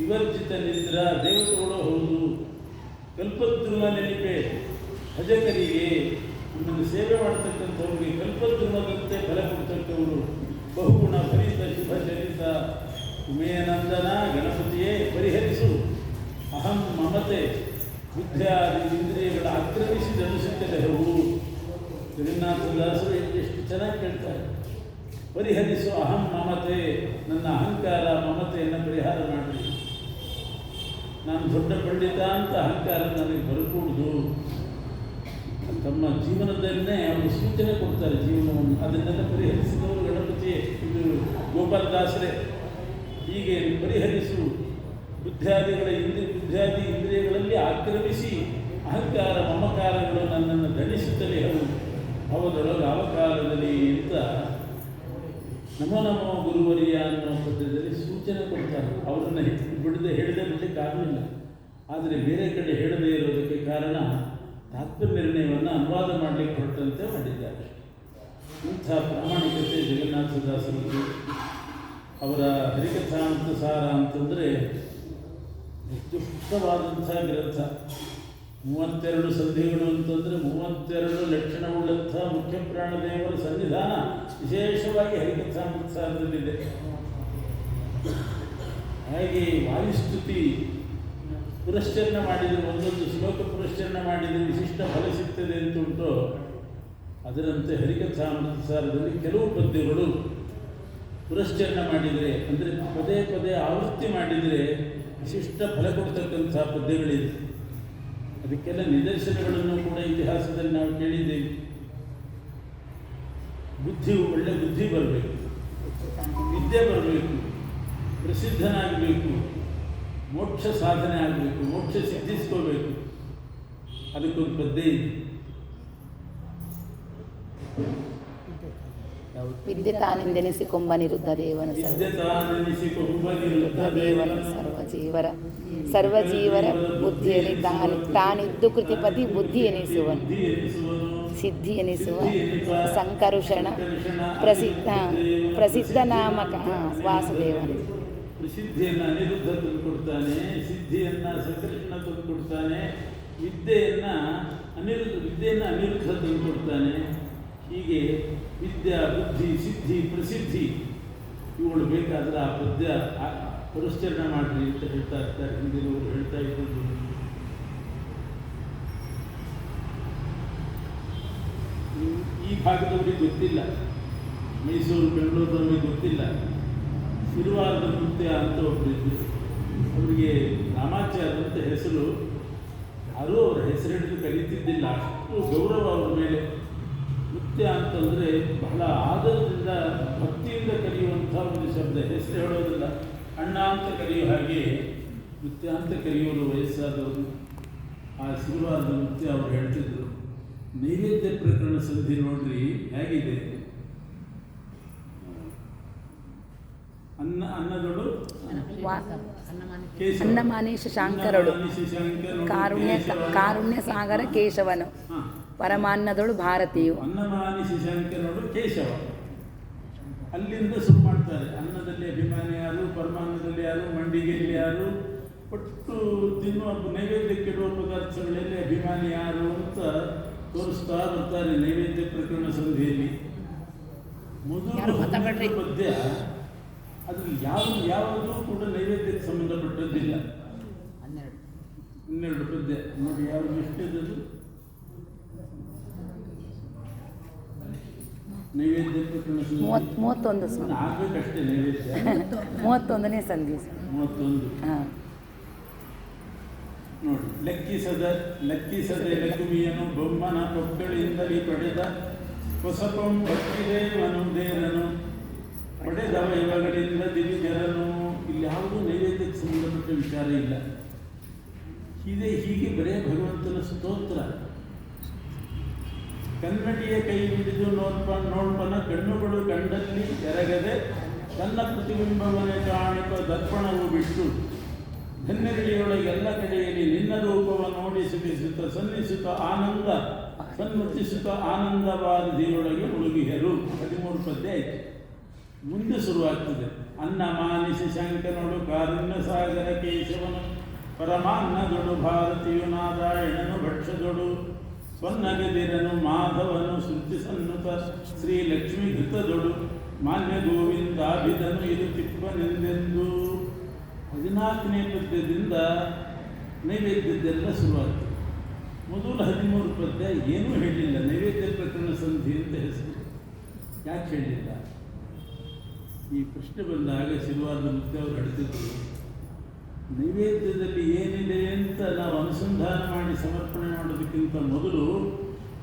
ವಿವರ್ಜಿತ ನಿದ್ರ ದೇವತೆಗಳು ಹೌದು. ಕಲ್ಪದ್ರುಮ ನೆನಪೆ ಭಜಕರಿಗೆ. ನಿಮ್ಮನ್ನು ಸೇವೆ ಮಾಡ್ತಕ್ಕಂಥವ್ರಿಗೆ ಕಲ್ಪದ್ರುಮದಂತೆ ಫಲ ಕೊಡ್ತಕ್ಕವರು. ಬಹುಗುಣ ಫಲಿತ ಶುಭ ಚರಿತ. ಉಮೇನಂದನ ಗಣಪತಿಯೇ ಪರಿಹರಿಸು. ಅಹಂ ಮಮತೆ ಬುದ್ಧಿಯಾದಿ ಇಂದ್ರಿಯಗಳ ಆಕ್ರಮಿಸಿ ಧರಿಸುತ್ತದೆ ಹೂ ಜಗನ್ನಾಥದಾಸರು ಎಷ್ಟು ಚೆನ್ನಾಗಿ ಕೇಳ್ತಾರೆ. ಪರಿಹರಿಸು ಅಹಂ ಮಮತೆ, ನನ್ನ ಅಹಂಕಾರ ಮಮತೆಯನ್ನು ಪರಿಹಾರ ಮಾಡಿ. ನಾನು ದೊಡ್ಡ ಪಂಡಿತ ಅಂತ ಅಹಂಕಾರ ನನಗೆ ಬರಕೂಡುದು. ತಮ್ಮ ಜೀವನದನ್ನೇ ಅವರು ಸೂಚನೆ ಕೊಡ್ತಾರೆ ಜೀವನವನ್ನು. ಅದನ್ನೆಲ್ಲ ಪರಿಹರಿಸಿದವರು ಗಣಪತಿ ಇದು ಗೋಪಾಲದಾಸರೇ. ಹೀಗೆ ಪರಿಹರಿಸು ಬುದ್ಧಾದಿಗಳ ಇಂದ್ರಿ ಬುದ್ಧಾದಿ ಇಂದ್ರಿಯಗಳಲ್ಲಿ ಆಕ್ರಮಿಸಿ ಅಹಂಕಾರ, ಮಮಕಾರಗಳು ನನ್ನನ್ನು ದಂಡಿಸುತ್ತಲೇ ಹೌದು ಅವರೊಳಗೆ ಅವಕಾಲದಲ್ಲಿ ಅಂತ ನಮೋ ನಮೋ ಗುರುವರಿಯ ಅನ್ನೋ ಪದ್ಯದಲ್ಲಿ ಸೂಚನೆ ಕೊಡ್ತಾರೆ. ಅವರನ್ನು ಬಿಡದೆ ಹೇಳದೆ ಬಿಡಲಿಕ್ಕೆ ಆಗಲಿಲ್ಲ ಆದರೆ ಬೇರೆ ಕಡೆ ಹೇಳದೇ ಇರೋದಕ್ಕೆ ಕಾರಣ ತಾತ್ಪರ್ಯ ನಿರ್ಣಯವನ್ನು ಅನುವಾದ ಮಾಡಲಿಕ್ಕೆ ಹೊರಟಂತೆ ಮಾಡಿದ್ದಾರೆ. ಇಂಥ ಪ್ರಾಮಾಣಿಕತೆ ಜಗನ್ನಾಥದಾಸರದ್ದು ಅವರ ಹರಿಕಥಾಂತ ಸಾರ ಅಂತಂದರೆ ಅತ್ಯುಕ್ತವಾದಂಥ ಗ್ರಂಥ? ಮೂವತ್ತೆರಡು ಸಂಧಿಗಳು ಅಂತಂದರೆ ಮೂವತ್ತೆರಡು ಲಕ್ಷಣವುಳ್ಳಂಥ ಮುಖ್ಯ ಪ್ರಾಣದೇವರ ಸನ್ನಿಧಾನ ವಿಶೇಷವಾಗಿ ಹರಿಕಥಾಮೃತ ಸಾರದಲ್ಲಿದೆ ಹಾಗೆ ವಾಯುಸ್ತುತಿ ಪುರಶ್ಚರಣ ಮಾಡಿದರೆ, ಒಂದೊಂದು ಶ್ಲೋಕ ಪುರಶ್ಚರಣ ಮಾಡಿದರೆ, ವಿಶಿಷ್ಟ ಫಲ ಸಿಗ್ತದೆ ಅಂತ ಉಂಟು. ಅದರಂತೆ ಹರಿಕಥಾಮೃತ ಸಾರದಲ್ಲಿ ಕೆಲವು ಪದ್ಯಗಳು ಪುರಶ್ಚರಣ ಮಾಡಿದರೆ, ಅಂದರೆ ಪದೇ ಪದೇ ಆವೃತ್ತಿ ಮಾಡಿದರೆ ವಿಶಿಷ್ಟ ಫಲ ಕೊಡ್ತಕ್ಕಂಥ ಪದ್ಯಗಳಿದೆ. ಅದಕ್ಕೆಲ್ಲ ನಿದರ್ಶನಗಳನ್ನು ಕೂಡ ಇತಿಹಾಸದಲ್ಲಿ ನಾವು ಕೇಳಿದ್ದೇವೆ. ಬುದ್ಧಿ, ಒಳ್ಳೆ ಬುದ್ಧಿ ಬರಬೇಕು. ವಿದ್ಯೆ ಬರಬೇಕು. ಪ್ರಸಿದ್ಧನಾಗಬೇಕು. ಮೋಕ್ಷ ಸಾಧನೆ ಆಗಬೇಕು. ಮೋಕ್ಷ ಸಿದ್ಧಿಸ್ಕೋಬೇಕು. ಅದಕ್ಕೊಂದು ಪದ್ಯ ಇದೆ ಯಾವುದು? ವಿದ್ಯೆ ತಾನೆಂದೆನಿಸಿಕೊಂಬ ನಿರುದ್ಧ ದೇವನ ವಿದ್ಯೆತಾನೆನಿಸಿಕೊಂಬನಿರುದ್ಧ ದೇವನ ದೇವನ ಸರ್ವ ಜೀವರ ಸರ್ವ ಜೀವರ ಬುದ್ಧಿಯಲ್ಲಿ ತಾನು ತಾನಿದ್ದು ಕೃತಿಪತಿ ಬುದ್ಧಿ ಎನಿಸುವನು ಸಿದ್ಧಿ ಎನಿಸುವ ಸಂಕರುಷಣ ಪ್ರಸಿದ್ಧ ಪ್ರಸಿದ್ಧ ನಾಮಕ ವಾಸುದೇವನ. ಪ್ರಸಿದ್ಧಿಯನ್ನು ಅನಿರುದ್ಧ ತಂದುಕೊಡ್ತಾನೆ, ಸಿದ್ಧಿಯನ್ನು ಸಂಕರ್ಷಣ ತಂದುಕೊಡ್ತಾನೆ, ವಿದ್ಯೆಯನ್ನು ಅನಿರುದ್ಧ ವಿದ್ಯೆಯನ್ನು ಅನಿರುದ್ಧ ತಂದುಕೊಡ್ತಾನೆ. ಹೀಗೆ ವಿದ್ಯಾ, ಬುದ್ಧಿ, ಸಿದ್ಧಿ, ಪ್ರಸಿದ್ಧಿ, ಇವುಗಳು ಬೇಕಾದರೆ ಆ ಪದ್ಯ ಪುರಸ್ಕರಣ ಮಾಡಿರಿ ಅಂತ ಹೇಳ್ತಾ ಇರ್ತಾರೆ. ಹಿಂದಿನವರು ಹೇಳ್ತಾ ಇದ್ದರು ಈ- ಭಾಗದವರಿಗೆ ಗೊತ್ತಿಲ್ಲ. ಮೈಸೂರು ಬೆಂಗಳೂರಿನವರಿಗೆ ಗೊತ್ತಿಲ್ಲ. ಶಿರುವಾರದ ಮುಂದೆ ಅಂತ ಒಬ್ಬರು ಇದ್ದರು ಅವರಿಗೆ ರಾಮಾಚಾರ್ಯ ಅಂತ ಹೆಸರು ಯಾರೂ ಅವರ ಹೆಸರಿಡಿದು ಕರೀತಿದ್ದಿಲ್ಲ ಅಷ್ಟು ಗೌರವ ಅವರ ಮೇಲೆ. ಮುತ್ಯ ಅಂತಂದರೆ ಬಹಳ ಆದರದಿಂದ ಭಕ್ತಿಯಿಂದ ಕರೆಯುವಂಥ ಒಂದು ಶಬ್ದ. ಹೆಸರು ಹೇಳೋದಿಲ್ಲ. ಅಣ್ಣ ಅಂತ ಕರೆಯುವ ಹಾಗೆ ನೃತ್ಯ ಅಂತ ಕರೆಯೋರು ವಯಸ್ಸಾದವರು. ಆ ಶುರುವಾದ ನೃತ್ಯ ಅವರು ಹೇಳ್ತಿದ್ರು. ನೈವೇದ್ಯ ಪ್ರಕರಣ ಸಂಧಿ ನೋಡ್ರಿ ಹೇಗಿದೆ? ಅನ್ನ ಅನ್ನದೊಳು ಅನ್ನಮಾನೇಶ ಶಾಂಕರಳು ಕಾರುಣ್ಯ. ಕಾರುಣ್ಯ ಸಾಗರ ಕೇಶವನು. ಪರಮಾನ್ನದಳು ಭಾರತೀಯು. ಕೇಶವ. ಅಲ್ಲಿಂದ ಶುರು ಮಾಡ್ತಾರೆ. ಅನ್ನದಲ್ಲಿ ಅಭಿಮಾನಿ ಯಾರು ಪರಮಾನ್ನದಲ್ಲಿ ಯಾರು ಮಂಡಿಗೆಯಲ್ಲಿ ಯಾರು ಒಟ್ಟು ತಿನ್ನುವ ನೈವೇದ್ಯಕ್ಕಿಡುವ ಪದಾರ್ಥಗಳಲ್ಲಿ ಅಭಿಮಾನಿ ಯಾರು ಅಂತ ತೋರಿಸ್ತಾ ಬರ್ತಾರೆ ನೈವೇದ್ಯ ಪ್ರಕರಣ ಸಂಧಿಯಲ್ಲಿ. ಮೊದಲು ಹನ್ನೆರಡು ಪದ್ಯ ಅದು ಯಾವ ಯಾವುದು ಕೂಡ ನೈವೇದ್ಯಕ್ಕೆ ಸಂಬಂಧಪಟ್ಟದ್ದಿಲ್ಲ. ಹನ್ನೆರಡು. ಪದ್ಯ. ನೋಡಿ ಯಾವುದು ಎಷ್ಟಿದೆ ನೈವೇದ್ಯ ಪ್ರಕರಣ ಸಂಧಿ ಮೂವತ್ ಮೂವತ್ತೊಂದು ನೈವೇದ್ಯ. ಮೂವತ್ತೊಂದನೇ ಸಂಧಿ ಮೂವತ್ತೊಂದು. ಹಾಂ. ನೋಡಿ ಲೆಕ್ಕಿಸದ ಲೆಕ್ಕಿಸದೆ ಲಘುವಿಯನು ಬೊಮ್ಮನ ಪೊಕ್ಕಳಿಂದಲೇ ಪಡೆದ ಹೊಸಪಂ ಭಕ್ತಿದೇವನು ದೇರನು ಪಡೆದವ ಇವಗಳಿಂದ ದಿವಿಜರನು. ಇಲ್ಲಿ ಯಾವುದೂ ನೈವೇದ್ಯಕ್ಕೆ ಸಂಬಂಧಪಟ್ಟ ವಿಚಾರ ಇಲ್ಲ. ಇದೆ ಹೀಗೆ ಬರೇ ಭಗವಂತನ ಸ್ತೋತ್ರ. ಕನ್ನಡಿಯ ಕೈ ಹಿಡಿದು ನೋಡ್ಪ, ನೋಡ್ಪನ ಕಣ್ಣುಗಳು ಕಂಡಲ್ಲಿ ಎರಗದೆ ತನ್ನ ಪ್ರತಿಬಿಂಬವನ್ನು ಕಾಣಿಕ ದರ್ಪಣವು ಬಿಟ್ಟು ಎಲ್ಲ ಕಡೆಯಲ್ಲಿ ನಿನ್ನ ರೂಪವ ನೋಡಿ ಸುಖಿಸುತ್ತ ಸನ್ನಿಸುತ್ತ ಆನಂದ ಸನ್ಮತಿಸುತ್ತ ಆನಂದವಾದಿಯೊಳಗೆ ಮುಳುಗಿಹರು. ಹದಿಮೂರು ಪದ್ಯ ಆಯಿತು. ಮುಂದೆ ಶುರುವಾಗ್ತದೆ. ಅನ್ನ ಮಾನಿಸಿ ಶಂಕನೊಡು ಕಾರುಣ್ಯ ಸಾಗರ ಕೇಶವನು ಪರಮಾನ್ನದೊಡು ಭಾರತೀಯ ನಾರಾಯಣನು ಭಕ್ಷದೊಡು ಸ್ವನ್ನಗದಿರನು ಮಾಧವನು ಶ್ರುತಿ ಸನ್ನುತ ಶ್ರೀ ಲಕ್ಷ್ಮೀ ಕೃತದೊಡು ಮಾನ್ಯ ಗೋವಿಂದಾಭಿದನು ಇದು ತಿಪ್ಪನೆಂದೆಂದು. ಹದಿನಾಲ್ಕನೇ ಪದ್ಯದಿಂದ ನೈವೇದ್ಯದ್ದೆಲ್ಲ ಶುರುವಾಯಿತು. ಮೊದಲು ಹದಿಮೂರು ಪದ್ಯ ಏನೂ ಹೇಳಿಲ್ಲ, ನೈವೇದ್ಯ ಪ್ರಕರಣ ಸಂಧಿ ಅಂತ ಹೆಸರು. ಯಾಕೆ ಹೇಳಿಲ್ಲ? ಈ ಪ್ರಶ್ನೆ ಬಂದಾಗ ಶಿಲ್ವಾದ ಮುಖ್ಯ ಅವರು ನೈವೇದ್ಯದಲ್ಲಿ ಏನಿದೆ ಅಂತ ನಾವು ಅನುಸಂಧಾನ ಮಾಡಿ ಸಮರ್ಪಣೆ ಮಾಡೋದಕ್ಕಿಂತ ಮೊದಲು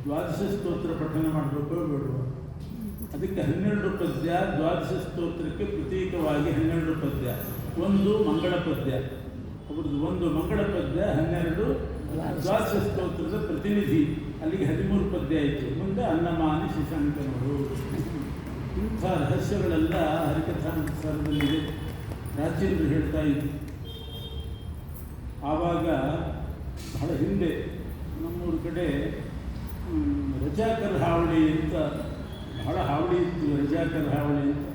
ದ್ವಾದಶ ಸ್ತೋತ್ರ ಪಠನ ಮಾಡಬೇಕು ಬೇಡುವ ಅದಕ್ಕೆ ಹನ್ನೆರಡು ಪದ್ಯ, ದ್ವಾದಶ ಸ್ತೋತ್ರಕ್ಕೆ ಪ್ರತೀಕವಾಗಿ ಹನ್ನೆರಡು ಪದ್ಯ. ಒಂದು ಮಂಗಳ ಪದ್ಯ. ಅವ್ರದ್ದು ಒಂದು ಮಂಗಳ ಪದ್ಯ, ಹನ್ನೆರಡು ದ್ವಾದಶ ಸ್ತೋತ್ರದ ಪ್ರತಿನಿಧಿ. ಅಲ್ಲಿಗೆ ಹದಿಮೂರು ಪದ್ಯ ಆಯಿತು. ಮುಂದೆ ಅನ್ನಮಾನಿ ಶಶಾಂಕನವರು ಇಂಥ ರಹಸ್ಯಗಳೆಲ್ಲ ಹರಿಕಥಾನುಸಾರದಲ್ಲಿದೆ ರಾಜೇಂದ್ರ ಹೇಳ್ತಾ ಇದ್ರು. ಆವಾಗ ಬಹಳ ಹಿಂದೆ ನಮ್ಮೂರ ಕಡೆ ರಜಾಕರ್ ಹಾವಳಿ ಅಂತ, ಬಹಳ ಹಾವಳಿ ಇತ್ತು ರಜಾಕರ್ ಹಾವಳಿ ಅಂತ.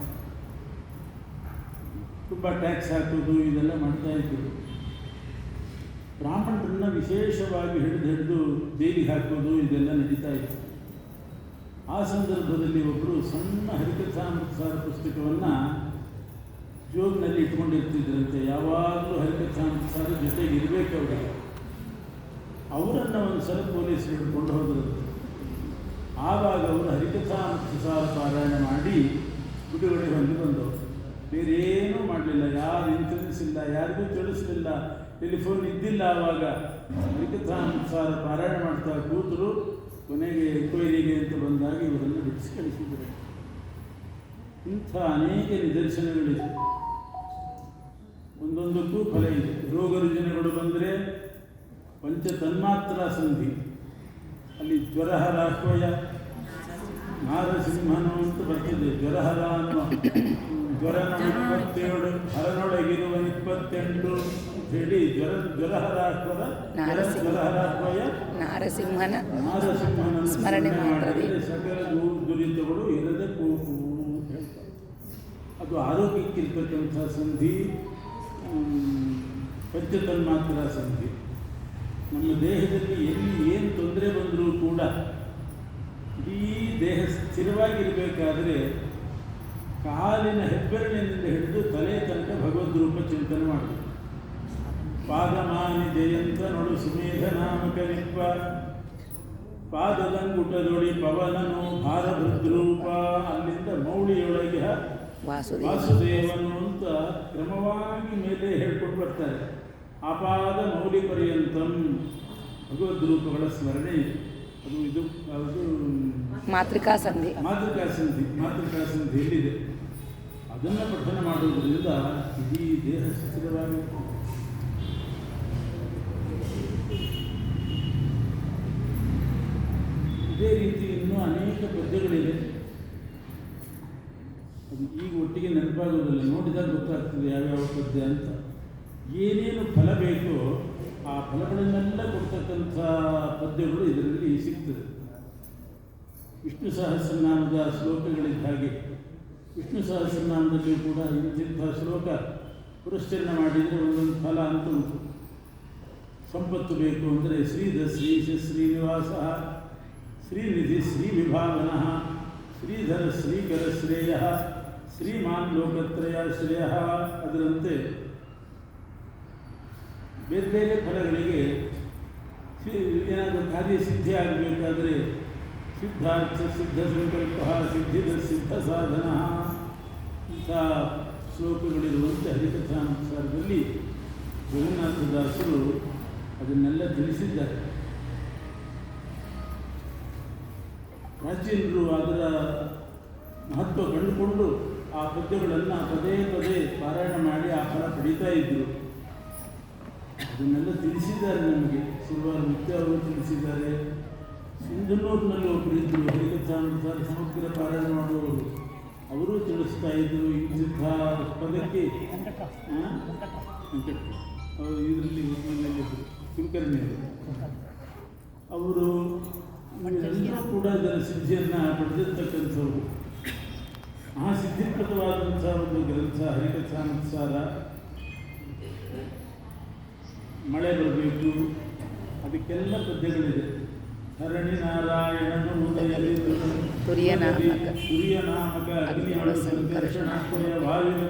ತುಂಬ ಟ್ಯಾಕ್ಸ್ ಹಾಕೋದು, ಇದೆಲ್ಲ ಮಾಡ್ತಾ ಇದ್ದರು ಬ್ರಾಹ್ಮಣರನ್ನ ವಿಶೇಷವಾಗಿ ಹಿಡಿದು ಹಿಡಿದು ಬೇಲಿ ಹಾಕೋದು, ಇದೆಲ್ಲ ನಡೀತಾ ಇತ್ತು. ಆ ಸಂದರ್ಭದಲ್ಲಿ ಒಬ್ಬರು ಸಣ್ಣ ಹರಿಕಥಾಮೃತಸಾರ ಪುಸ್ತಕವನ್ನು ಜೋಬ್ನಲ್ಲಿ ಇಟ್ಕೊಂಡಿರ್ತಿದ್ರಂತೆ, ಯಾವಾಗಲೂ ಹರಿಕಥಾಮೃತಸಾರ ಜೊತೆಗೆ ಇರಬೇಕು ಅವರಿಗೆ. ಅವರನ್ನು ಒಂದು ಸಲ ಪೊಲೀಸರು ಹಿಡ್ಕೊಂಡು ಆವಾಗ ಅವರು ಹರಿಕಥಾಮೃತಸಾರ ಪಾರಾಯಣ ಮಾಡಿ ಬಿಡುಗಡೆ ಹೊಂದಿ ಬಂದವರು. ಬೇರೇನೂ ಮಾಡಲಿಲ್ಲ, ಯಾರು ಇಂತಿಲ್ಲ ಯಾರಿಗೂ ತಿಳಿಸಲಿಲ್ಲ, ಟೆಲಿಫೋನ್ ಇದ್ದಿಲ್ಲ ಆವಾಗ. ಹರಿಕಥಾನುಸಾರ ಪಾರಾಯಣ ಮಾಡ್ತಾ ಕೂತರು, ಕೊನೆಗೆ ಕೊಯ್ಲಿಗೆ ಅಂತ ಬಂದಾಗ ಇವರನ್ನು ಬಿಡಿಸಿ ಕಳಿಸಿದರು. ಇಂಥ ಅನೇಕ ನಿದರ್ಶನಗಳಿದೆ. ಒಂದೊಂದಕ್ಕೂ ಫಲ ಇದೆ. ರೋಗ ರುಜಿನಗಳು ಬಂದರೆ ಪಂಚ ತನ್ಮಾತ್ರ ಸಂಧಿ. ಅಲ್ಲಿ ಜ್ವರಹರ ಅಶ್ವಯ ನಾರಸಿಂಹನು ಅಂತ ಬರ್ತಿದೆ ಜ್ವರಹರ ಅನ್ನೋ ಜ್ವರನ ಇಪ್ಪತ್ತೇಳು ಹರನೊಳಗಿರುವ ಇಪ್ಪತ್ತೆಂಟು ಹೇಳಿ ಜ್ವರ ಜ್ವರಹರಾಶ್ವರ ಜ್ವರಹರಾಶ್ವಯ ನಾರಸಿಂಹನ ನಾರಸಿಂಹನ ಸ್ಮರಣೆ ಮಾಡಿದ್ರೆ ಮಾಡಿದರೆ ಸಕಲ ದುರಿತಗಳು ಇರದೆ ಹೇಳ್ತಾರೆ ಅದು ಆರೋಗ್ಯಕ್ಕಿರ್ತಕ್ಕಂಥ ಸಂಧಿ ಹ್ಮ್, ಪಂಚತನ್ಮಾತ್ರ ಸಂಧಿ. ನಮ್ಮ ದೇಹದಲ್ಲಿ ಎಲ್ಲಿ ಏನು ತೊಂದರೆ ಬಂದರೂ ಕೂಡ ಈ ದೇಹ ಸ್ಥಿರವಾಗಿರಬೇಕಾದರೆ ಕಾಲಿನ ಹೆಬ್ಬೆರಳಿನಿಂದ ಹಿಡಿದು ತಲೆ ತನಕ ಭಗವದ್ ರೂಪ ಚಿಂತನೆ ಮಾಡಬೇಕು. ಪಾದಮಾನಿ ಜಯಂತ ನೋಡು ಸುಮೇಧ ನಾಮಕ ನಿಪ್ಪ ಪಾದದಂಗುಟದೊಡಿ ಪವನನು ಭಾರಭದ್ರೂಪ. ಅಲ್ಲಿಂದ ಮೌಳಿಯೊಳಗೆ ವಾಸುದೇವನು ಅಂತ ಕ್ರಮವಾಗಿ ಮೇಲೆ ಹೇಳ್ಕೊಂಡು ಬರ್ತಾರೆ. ಅಪಾದ ಮೌಲಿ ಪರ್ಯಂತಂ ಭಗವದ್ ರೂಪಗಳ ಸ್ಮರಣೆ ಅದು ಇದು ಅದು ಮಾತೃಕಾ ಸಂಧಿ. ಮಾತೃಕಾ ಸಂಧಿ ಮಾತೃಕಾ ಸಂಧಿ ಎಲ್ಲಿದೆ ಅದನ್ನು ಪಠನ ಮಾಡುವುದರಿಂದ ಇಡೀ ದೇಹ ಸ್ಥಿರವಾಗಿ ಇದೇ ರೀತಿ ಇನ್ನೂ ಅನೇಕ ಪದ್ಯಗಳಿದೆ ಅದು ಈಗ ಒಟ್ಟಿಗೆ ನೆನಪಾಗೋದಿಲ್ಲ, ನೋಡಿದಾಗ ಗೊತ್ತಾಗ್ತದೆ ಯಾವ್ಯಾವ ಪದ್ಯ ಅಂತ. ಏನೇನು ಫಲ ಬೇಕೋ ಆ ಫಲಗಳನ್ನೆಲ್ಲ ಕೊಡ್ತಕ್ಕಂಥ ಪದ್ಯಗಳು ಇದರಲ್ಲಿ ಸಿಗ್ತದೆ. ವಿಷ್ಣು ಸಹಸ್ರನಾಮದ ಶ್ಲೋಕಗಳಿದ್ದ ಹಾಗೆ, ವಿಷ್ಣು ಸಹಸ್ರನಾಮದಲ್ಲಿ ಕೂಡ ಇಂತಿಂಥ ಶ್ಲೋಕ ಪುರಶ್ಚರಣೆ ಮಾಡಿದರೆ ಒಂದೊಂದು ಫಲ ಅಂತ ಉಂಟು. ಸಂಪತ್ತು ಬೇಕು ಅಂದರೆ ಶ್ರೀಧ ಶ್ರೀಶ ಶ್ರೀನಿವಾಸ, ಶ್ರೀನಿಧಿ ಶ್ರೀ ವಿಭಾವನ, ಶ್ರೀಧರ ಶ್ರೀಕರ ಶ್ರೇಯ ಶ್ರೀಮಾನ್ ಲೋಕತ್ರಯ ಶ್ರೇಯ ಅದರಂತೆ ಬೇರೆ ಬೇರೆ ಫಲಗಳಿಗೆ ಕಾರ್ಯ ಸಿದ್ಧಿ ಆಗಬೇಕಾದ್ರೆ ಸಿದ್ಧಾರ್ಥ, ಸಿದ್ಧ ಸಂಕಲ್ಪ ಸಿದ್ಧಿದ ಸಿದ್ಧ ಸಾಧನ ಇಂಥ ಶ್ಲೋಕಗಳಿರುವಂತೆ ಹರಿಕಥಾನುಸಾರದಲ್ಲಿ ಜಗನ್ನಾಥದಾಸರು ಅದನ್ನೆಲ್ಲ ತಿಳಿಸಿದ್ದಾರೆ. ಪ್ರಾಚೀನರು ಅದರ ಮಹತ್ವ ಕಂಡುಕೊಂಡು ಆ ಪದ್ಯಗಳನ್ನು ಪದೇ ಪದೇ ಪಾರಾಯಣ ಮಾಡಿ ಆ ಫಲ ಪಡೀತಾ ಇದ್ದರು ಅದನ್ನೆಲ್ಲ ತಿಳಿಸಿದ್ದಾರೆ ನಮಗೆ. ಸುಲಭ ಮುತ್ಯ ಅವರು ತಿಳಿಸಿದ್ದಾರೆ. ಸಿಂಧನೂರಿನಲ್ಲಿ ಒಬ್ಬರು ಇದ್ದರು ಹರಿಕಥಾನುಸಾರ ಸಮಗ್ರ ಪಾರಾಯಣ ಮಾಡುವವರು. ಅವರು ತಿಳಿಸ್ತಾ ಇದ್ದರು ಇಂಥ ಪದಕ್ಕೆ. ಅವರು ಇದರಲ್ಲಿ ಕುಲಕರ್ಣಿ ಕುಲಕರ್ಣಿಯವರು ಅವರು ಎಲ್ಲರೂ ಕೂಡ ಅದರ ಸಿದ್ಧಿಯನ್ನು ಪಡೆದಿರ್ತಕ್ಕಂಥವ್ರು. ಆ ಸಿದ್ಧಿಕೃತವಾದಂಥ ಒಂದು ಗ್ರಂಥ ಹರಿಕಥಾನುಸಾರ ಮಳೆ ಬರಬೇಕು. ಅದಕ್ಕೆಲ್ಲ ಪದ್ಯಗಳಿದೆ. ಹರಣಿ ನಾರಾಯಣನು ಉದಯಲಿದು ತುರಿಯ ನಾಮಕ. ತುರಿಯ ನಾಮಕ ಅಗ್ನಿಯೊಳ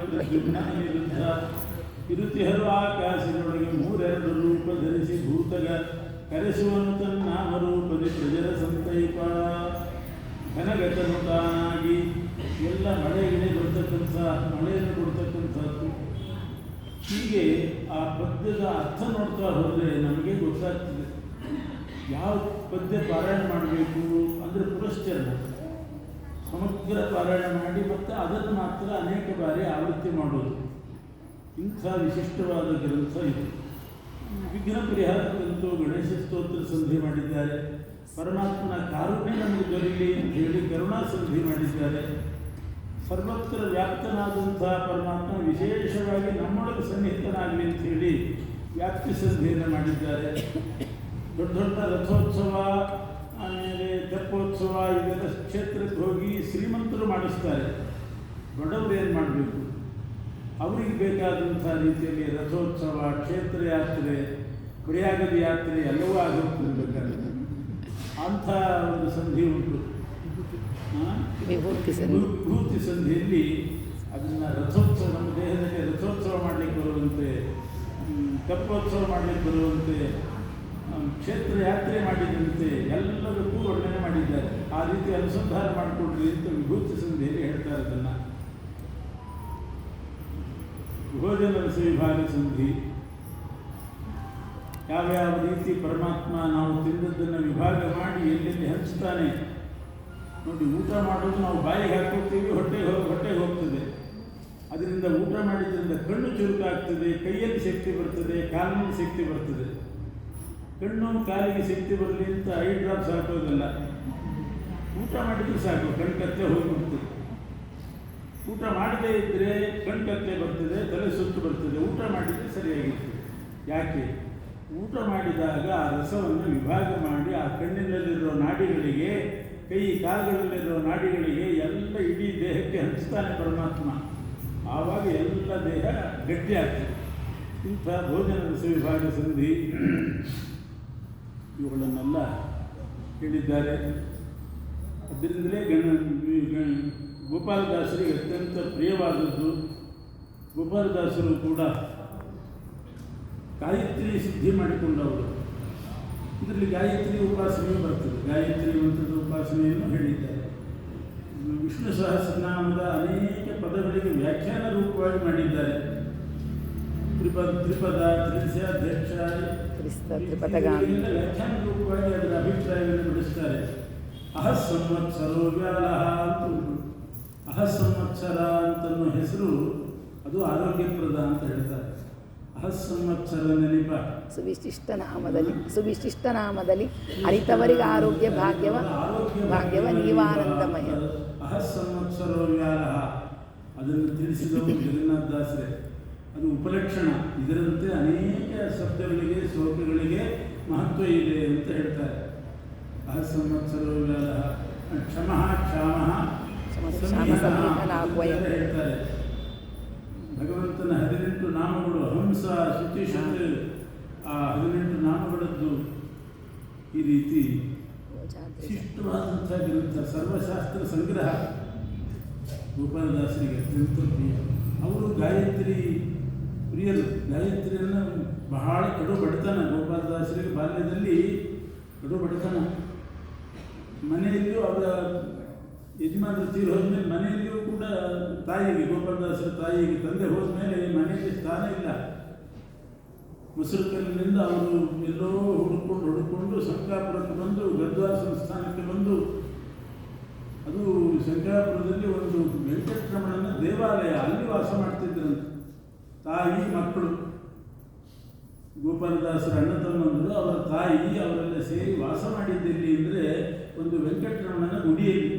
ಪ್ರದ್ಯುಮ್ನ ವಿರುದ್ಧ ಇರುತಿಹರು ಆಕಾಶದೊಳಗೆ ಮೂರೆರಡು ರೂಪ ಧರಿಸಿ ಭೂತಗ ಕರೆಸುವನು ತನ್ನ ನಾಮರೂಪದಿ ಪ್ರಜರ ಸಂತೈಪ ಘನಗತನು ತಾನಾಗಿ ಎಲ್ಲ ಮಳೆಗೆ ಬರ್ತಕ್ಕಂಥ, ಮಳೆಯನ್ನು ಕೊಡ್ತಕ್ಕಂಥದ್ದು. ಹೀಗೆ ಆ ಪದ್ಯದ ಅರ್ಥ ನೋಡ್ತಾ ಹೋದರೆ ನಮಗೆ ಗೊತ್ತಾಗ್ತದೆ. ಯಾವ ಪದ್ಯ ಪಾರಾಯಣ ಮಾಡಬೇಕು ಅಂದರೆ ಪುರಶ್ಚರಣ ಸಮಗ್ರ ಪಾರಾಯಣ ಮಾಡಿ ಮತ್ತು ಅದನ್ನು ಮಾತ್ರ ಅನೇಕ ಬಾರಿ ಆವೃತ್ತಿ ಮಾಡೋದು. ಇಂಥ ವಿಶಿಷ್ಟವಾದ ಗ್ರಂಥ ಇದು. ವಿಘ್ನ ಪರಿಹಾರಕ್ಕಂತೂ ಗಣೇಶ ಸ್ತೋತ್ರ ಸಂಧಿ ಮಾಡಿದ್ದಾರೆ. ಪರಮಾತ್ಮನ ಕಾರುಣ್ಯ ನಮಗೆ ದೊರೆಯಲಿ ಅಂತ ಹೇಳಿ ಕರುಣಾ ಸಂಧಿ ಮಾಡಿದ್ದಾರೆ. ಸರ್ವತ್ರ ವ್ಯಾಪ್ತನಾದಂತಹ ಪರಮಾತ್ಮ ವಿಶೇಷವಾಗಿ ನಮ್ಮೊಳಗೆ ಸನ್ನಿಹಿತನಾಗಲಿ ಅಂತ ಹೇಳಿ ವ್ಯಾಪ್ತಿ ಸಂಧಿಯನ್ನು ಮಾಡಿದ್ದಾರೆ. ದೊಡ್ಡ ದೊಡ್ಡ ರಥೋತ್ಸವ, ಆಮೇಲೆ ತೆಪ್ಪೋತ್ಸವ ಇದೆಲ್ಲ ಕ್ಷೇತ್ರಕ್ಕೆ ಹೋಗಿ ಶ್ರೀಮಂತರು ಮಾಡಿಸ್ತಾರೆ. ಬಡವರು ಏನು ಮಾಡಬೇಕು? ಅವರಿಗೆ ಬೇಕಾದಂಥ ರೀತಿಯಲ್ಲಿ ರಥೋತ್ಸವ, ಕ್ಷೇತ್ರ ಯಾತ್ರೆ ಪ್ರಯಾಗದ ಯಾತ್ರೆ ಎಲ್ಲವೂ ಆಗೋಗ್ತಿರ್ಬೇಕಾಗುತ್ತೆ ಅಂಥ ಒಂದು ಸಂಧಿ ಉಂಟು. ಆ? ವಿಭೂತಿ ಸಂಧಿ. ಸಂಧಿಯಲ್ಲಿ ಅದನ್ನು ರಥೋತ್ಸವ, ನಮ್ಮ ದೇಹದಲ್ಲಿ ರಥೋತ್ಸವ ಮಾಡಲಿಕ್ಕೆ ಬರುವಂತೆ ಕಪ್ಪೋತ್ಸವ ಮಾಡಲಿಕ್ಕೆ ಬರುವಂತೆ ಕ್ಷೇತ್ರ ಯಾತ್ರೆ ಮಾಡಿದಂತೆ ಎಲ್ಲದಕ್ಕೂ ವರ್ಣನೆ ಮಾಡಿದ್ದಾರೆ. ಆ ರೀತಿ ಅನುಸಂಧಾನ ಮಾಡಿಕೊಡ್ರಿ ಅಂತ ವಿಭೂತಿ ಸಂಧಿಯಲ್ಲಿ ಹೇಳ್ತಾರೆ ಅದನ್ನು ಭೋಜನ ವಿಭಾಗ ಸಂಧಿ. ಯಾವ್ಯಾವ ರೀತಿ ಪರಮಾತ್ಮ ನಾವು ತಿಂದದ್ದನ್ನು ವಿಭಾಗ ಮಾಡಿ ಎಲ್ಲೆಲ್ಲಿ ಹಂಚ್ತಾನೆ? ನೋಡಿ, ಊಟ ಮಾಡೋದು ನಾವು ಬಾಯಿಗೆ ಹಾಕೋತೀವಿ ಹೊಟ್ಟೆ ಹೊಟ್ಟೆಗೆ ಹೋಗ್ತದೆ. ಅದರಿಂದ ಊಟ ಮಾಡಿದ್ರಿಂದ ಕಣ್ಣು ಚುರುಕಾಗ್ತದೆ, ಕೈಯಲ್ಲಿ ಶಕ್ತಿ ಬರ್ತದೆ, ಕಾಲಿನಲ್ಲಿ ಶಕ್ತಿ ಬರ್ತದೆ. ಕಣ್ಣು ಕಾಲಿಗೆ ಶಕ್ತಿ ಬರಲಿ ಅಂತ ಐ ಡ್ರಾಪ್ಸ್ ಹಾಕೋದಲ್ಲ. ಊಟ ಮಾಡಿದ್ರೆ ಸಾಕು, ಕಣ್ ಕತ್ತೆ ಹೋಗಿಬಿಡ್ತದೆ ಊಟ ಮಾಡದೇ ಇದ್ದರೆ ಕಣ್ ಕತ್ತೆ ಬರ್ತದೆ, ತಲೆ ಸುತ್ತು ಬರ್ತದೆ. ಊಟ ಮಾಡಿದರೆ ಸರಿಯಾಗಿರ್ತದೆ ಯಾಕೆ? ಊಟ ಮಾಡಿದಾಗ ಆ ರಸವನ್ನು ವಿಭಾಗ ಮಾಡಿ ಆ ಕಣ್ಣಿನಲ್ಲಿರೋ ನಾಡಿಗಳಿಗೆ ಕೈ ಕಾಲುಗಳಲ್ಲಿರೋ ನಾಡಿಗಳಿಗೆ ಎಲ್ಲ ಇಡೀ ದೇಹಕ್ಕೆ ಹಂಚ್ತಾನೆ ಪರಮಾತ್ಮ. ಆವಾಗ ಎಲ್ಲ ದೇಹ ಗಟ್ಟಿ ಆಗ್ತದೆ. ಇಂಥ ಭೋಜನದ ಸುವಿಭಾಗ ವಿಭಾಗ ಸಂಧಿ ಇವುಗಳನ್ನೆಲ್ಲ ಹೇಳಿದ್ದಾರೆ. ಅದರಿಂದಲೇ ಗಣ, ಗಣ- ಗೋಪಾಲದಾಸರಿಗೆ ಅತ್ಯಂತ ಪ್ರಿಯವಾದದ್ದು. ಗೋಪಾಲದಾಸರು ಕೂಡ ಗಾಯತ್ರಿ ಸಿದ್ಧಿ ಮಾಡಿಕೊಂಡವರು. ಇದರಲ್ಲಿ ಗಾಯತ್ರಿ ಉಪಾಸನೆಯು ಬರ್ತದೆ. ಗಾಯತ್ರಿ ಮಂತ್ರದ ಉಪಾಸನೆಯನ್ನು ಹೇಳಿದ್ದಾರೆ. ವಿಷ್ಣು ಸಹಸ್ರನಾಮದ ಅನೇಕ ಪದಗಳಿಗೆ ವ್ಯಾಖ್ಯಾನ ರೂಪವಾಗಿ ಮಾಡಿದ್ದಾರೆ. ತ್ರಿಪದ ತ್ರಿಪದ ತ್ರಿಸ್ಯಾಧ್ಯಕ್ಷ. ಇದೆಲ್ಲ ವ್ಯಾಖ್ಯಾನ ರೂಪವಾಗಿ ಅದರ ಅಭಿಪ್ರಾಯವನ್ನು ಬಿಡಿಸ್ತಾರೆ ಅಹಸ್ ಸಂವತ್ಸರೋ ವ್ಯಾಲಹ ಅಂತ ಸಂವತ್ಸರ ಅಂತನ್ನೋ ಹೆಸರು ಅದು ಆರೋಗ್ಯಪ್ರದ ಅಂತ ಹೇಳ್ತಾರೆ. ಸುವಿಶಿಷ್ಟ ನಾಮದಲ್ಲಿ ಸುವಿಶಿಷ್ಟ ನಾಮದಲ್ಲಿ ಅರಿತವರಿಗೆ ಆರೋಗ್ಯ ಭಾಗ್ಯವ ಭಾಗ್ಯವ ನೀವಾನಂದಮಯ. ಅದನ್ನು ತಿಳಿಸಿದವರು ಜಗನ್ನಾಥದಾಸರೇ ಅದು ಉಪಲಕ್ಷಣ. ಇದರಂತೆ ಅನೇಕ ಶಬ್ದಗಳಿಗೆ ಶ್ಲೋಕಗಳಿಗೆ ಮಹತ್ವ ಇದೆ ಅಂತ ಹೇಳ್ತಾರೆ. ಅಹ ಸಂವತ್ಸರೋ ವ್ಯಾಲಹ ಕ್ಷಮಃ. ಕ್ಷಾಮಃ ಹೇಳ್ತಾರೆ. ಭಗವಂತನ ಹದಿನೆಂಟು ನಾಮಗಳು ಹಂಸ ಶುಚಿಷತ್ ಆ ಹದಿನೆಂಟು ನಾಮಗಳದ್ದು ಈ ರೀತಿ ವಿಶಿಷ್ಟವಾದಂಥ ಗ್ರಂಥ, ಸರ್ವಶಾಸ್ತ್ರ ಸಂಗ್ರಹ ಗೋಪಾಲದಾಸರಿಗೆ ಅತ್ಯಂತ ಪ್ರಿಯ. ಅವರು ಗಾಯತ್ರಿ ಪ್ರಿಯರು. ಗಾಯತ್ರಿಯನ್ನು ಬಹಳ ಕಡು ಬಡತನ, ಗೋಪಾಲದಾಸರಿಗೆ ಬಾಲ್ಯದಲ್ಲಿ ಕಡು ಬಡತನ. ಮನೆಯಲ್ಲಿಯೂ ಅವರ ಯಜಮಾನರು ತೀರಿ ಹೋದ್ಮೇಲೆ ಮನೆಯಲ್ಲಿಯೂ ಕೂಡ ತಾಯಿಗೆ, ಗೋಪಾಲದಾಸರ ತಾಯಿಗೆ ತಂದೆ ಹೋದ್ಮೇಲೆ ಮನೆಯಲ್ಲಿ ಸ್ಥಾನ ಇಲ್ಲ. ಮುಸುರುಕಲ್ಲಿನಿಂದ ಅವರು ಎಲ್ಲೋ ಹುಡುಕೊಂಡು ಹುಡುಕೊಂಡು ಶಂಕಾಪುರಕ್ಕೆ ಬಂದು ಗದ್ವಾಸ ಸ್ಥಾನಕ್ಕೆ ಬಂದು, ಅದು ಶಂಕರಾಪುರದಲ್ಲಿ ಒಂದು ವೆಂಕಟರಮಣನ ದೇವಾಲಯ, ಅಲ್ಲಿ ವಾಸ ಮಾಡ್ತಿದ್ರಂತೆ. ತಾಯಿ, ಮಕ್ಕಳು. ಗೋಪಾಲದಾಸರ ಅಣ್ಣ ತಮ್ಮಂದರು, ಅವರ ತಾಯಿ, ಅವರೆಲ್ಲ ಸೇರಿ ವಾಸ ಮಾಡಿದ್ದೆಲ್ಲಿ ಅಂದರೆ ಒಂದು ವೆಂಕಟರಮಣನ ಗುಡಿಯಲ್ಲಿ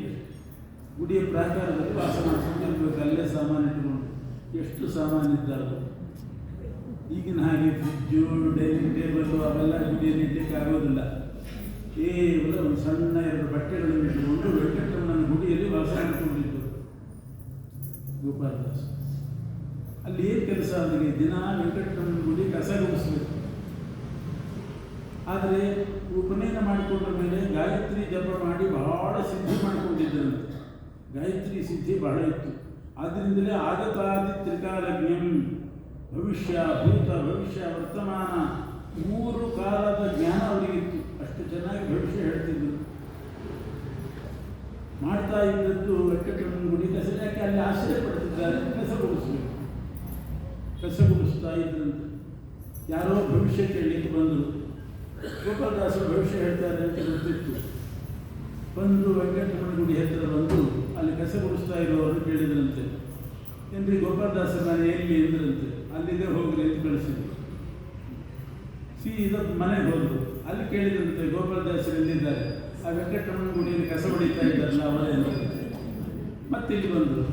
ಗುಡಿಯ ಪ್ರಾಕಾರದಲ್ಲಿ ವಾಸ ಮಾಡಿಸ್ಕೊಂಡು ಅಲ್ಲೇ ಸಾಮಾನು ಇಟ್ಕೊಂಡು. ಎಷ್ಟು ಸಾಮಾನು ಇದ್ದಾರೋ. ಈಗಿನ ಹಾಗೆ ಫ್ರಿಜ್ಜು ಡೈನಿಂಗ್ ಟೇಬಲ್ಲು ಅವೆಲ್ಲ ಗುಡಿಯಲ್ಲಿ ಇಡ್ಲಿಕ್ಕೆ ಆಗೋದಿಲ್ಲ. ಕೇವಲ ಒಂದು ಸಣ್ಣ ಎರಡು ಬಟ್ಟೆಗಳನ್ನು ಇಟ್ಟುಕೊಂಡು ವೆಂಕಟರಮಣನ ಗುಡಿಯಲ್ಲಿ ವಾಸ ಮಾಡಿಕೊಂಡಿದ್ದು ಗೋಪಾಲದಾಸ್. ಅಲ್ಲಿ ಏನು ಕೆಲಸ ಅವರಿಗೆ ದಿನ ವೆಂಕಟರಮಣನ ಗುಡಿ ಕಸ ಗುಡಿಸ್ಬೇಕು. ಆದರೆ ಉಪನಯನ ಮಾಡಿಕೊಂಡ ಮೇಲೆ ಗಾಯತ್ರಿ ಜಪ ಮಾಡಿ ಬಹಳ ಸಿದ್ಧಿ ಮಾಡಿಕೊಂಡಿದ್ದರಂತೆ ಗಾಯತ್ರಿ ಸಿದ್ಧಿ ಬಹಳ ಇತ್ತು. ಆದ್ದರಿಂದಲೇ ಆಗತಾದಿ ತ್ರಿಕಾಲಜ್ಞಂ ಭವಿಷ್ಯ ಭೂತ, ಭವಿಷ್ಯ ವರ್ತಮಾನ, ಮೂರು ಕಾಲದ ಜ್ಞಾನ ಅವರಿಗಿತ್ತು ಅಷ್ಟು ಚೆನ್ನಾಗಿ ಭವಿಷ್ಯ ಹೇಳ್ತಿದ್ರು. ಮಾಡ್ತಾ ಇದ್ದದ್ದು ಗುಡಿ ಕಸ ಯಾಕೆ ಅಲ್ಲಿ ಆಶ್ರಯ ಪಡ್ತಿದ್ದಾರೆ ಕಸ ಕಸಗೊಳಿಸ್ತಾ ಇದ್ದಂತೆ ಯಾರೋ ಭವಿಷ್ಯ ಕೇಳಲಿಕ್ಕೆ ಬಂದರು. ಗೋಪಾಲದಾಸರು ಭವಿಷ್ಯ ಹೇಳ್ತಾರೆ ಅಂತ ಗೊತ್ತಿತ್ತು. ಬಂದು ವೆಂಕಟರಮಣ ಗುಡಿ ಹತ್ತಿರ ಬಂದು ಗುಡಿಸ್ತಾ ಇರೋರು ಕೇಳಿದ್ರಂತೆ. ಏನ್ರಿ ಗೋಪಾಲದಾಸ ಮನೆ ಎಲ್ಲಿ ಎಂದ್ರಂತೆ? ಅಲ್ಲಿದೆ ಹೋಗಲಿ ಅಂತ ಕಳಿಸಿದ್ರು. ಸಿ ಸೀದಾ ಮನೆಗೆ ಹೋದ್ರು. ಅಲ್ಲಿ ಕೇಳಿದ್ರಂತೆ ಗೋಪಾಲದಾಸ ಎಲ್ಲಿದ್ದಾರೆ? ಆ ವೆಂಕಟರಮಣ ಗುಡಿಯಲ್ಲಿ ಕಸ ಹೊಡಿತಾ ಇದ್ದಾರಲ್ಲ ಅವರೇ ಮತ್ತೆ ಇಲ್ಲಿ ಬಂದರು.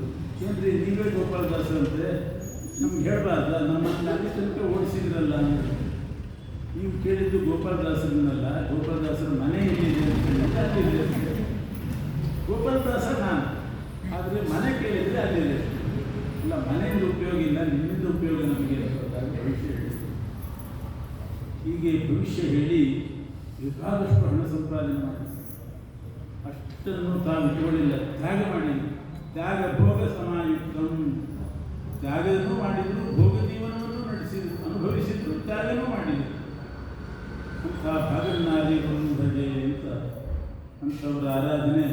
ಏನ್ರಿ ನೀವೇ ಗೋಪಾಲದಾಸರು ಅಂತೆ? ನಮ್ಗೆ ಹೇಳ್ಬಾರ್ದ, ನಮ್ಮನ್ನು ಅಲ್ಲಿ ತನಕ ಓಡಿಸಿದ್ರಲ್ಲ ಅಂತ ನೀವು ಕೇಳಿದ್ದು ಗೋಪಾಲದಾಸರನ್ನಲ್ಲ, ಗೋಪಾಲದಾಸರ ಮನೆ ಎಲ್ಲಿದೆ ಅಂತ. ಗೋಪಾಲದಾಸ ನಾನು. ಆದರೆ ಮನೆ ಕೇಳಿದರೆ ಅಲ್ಲಿ ಇಲ್ಲ, ಮನೆಯಿಂದ ಉಪಯೋಗ ಇಲ್ಲ, ನಿಮ್ಮಿಂದ ಉಪಯೋಗ ನಮಗೆ ಅಂತ ಭವಿಷ್ಯ ಹೀಗೆ ಭವಿಷ್ಯ ಹೇಳಿ ಬೇಕಾದಷ್ಟು ಹಣ ಸಂಪಾದನೆ ಮಾಡಿ. ಅಷ್ಟನ್ನು ತಾವು ಇಟ್ಟುಕೊಳ್ಳಿಲ್ಲ ತ್ಯಾಗ ಮಾಡಿ ತ್ಯಾಗ, ಭೋಗ ಸಮಾಯುಕ್ತಂ. ತ್ಯಾಗವನ್ನು ಮಾಡಿದ್ರು, ಭೋಗ ಜೀವನವನ್ನು ನಡೆಸಿದ್ರು, ಅನುಭವಿಸಿದ್ರು, ತ್ಯಾಗನೂ ಮಾಡಿದ್ರು. ಅಂಥ ಭಾಗನ್ನಾದಿ ಅಂತ ಅಂಥವರ ಆರಾಧನೆ.